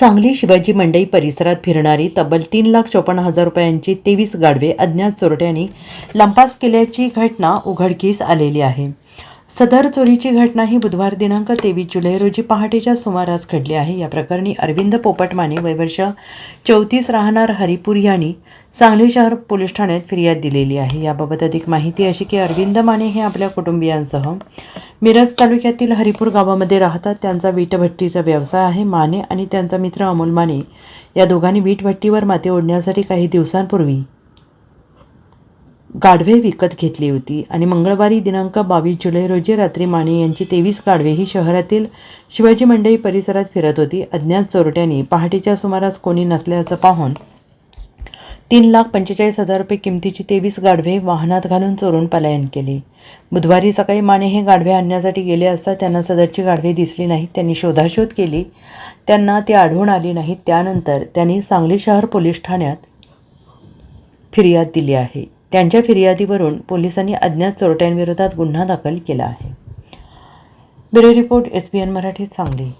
सांगली शिवाजी मंडई परिसरात फिरणारी तब्बल तीन लाख चोपन्न हजार रुपयांची तेवीस गाडवे अज्ञात चोरट्यांनी लंपास केल्याची घटना उघडकीस आलेली आहे. सदर चोरीची घटना ही बुधवार दिनांक तेवीस जुलै रोजी पहाटेच्या सुमारास घडली आहे. या प्रकरणी अरविंद पोपटमाने वयवर्ष चौतीस राहणार हरिपूर यांनी सांगली शहर पोलीस ठाण्यात फिर्याद दिलेली आहे. याबाबत अधिक माहिती अशी की अरविंद माने हे आपल्या कुटुंबियांसह मिरज तालुक्यातील हरिपूर गावामध्ये राहतात. त्यांचा वीटभट्टीचा व्यवसाय आहे. माने आणि त्यांचा मित्र अमोल माने या दोघांनी वीटभट्टीवर माती ओढण्यासाठी काही दिवसांपूर्वी गाढवे विकत घेतली होती. आणि मंगळवारी दिनांक बावीस जुलै रोजी रात्री माने यांची तेवीस गाढवे ही शहरातील शिवाजी मंडई परिसरात फिरत होती. अज्ञात चोरट्यांनी पहाटेच्या सुमारास कोणी नसल्याचं पाहून तीन लाख पंचेचाळीस हजार रुपये किमतीची तेवीस गाढवे वाहनात घालून चोरून पलायन केले. बुधवारी सकाळी माने हे गाढवे आणण्यासाठी गेले असता त्यांना सदरची गाढवे दिसली नाहीत. त्यांनी शोधाशोध केली. त्यांना ती आढळून आली नाहीत. त्यानंतर त्यांनी सांगली शहर पोलीस ठाण्यात फिर्याद दिली आहे. त्यांच्या फिर्यादीवरून पोलिसांनी अज्ञात चोरट्यांविरोधात गुन्हा दाखल केला आहे. Bureau report S B N मराठीत सांगली.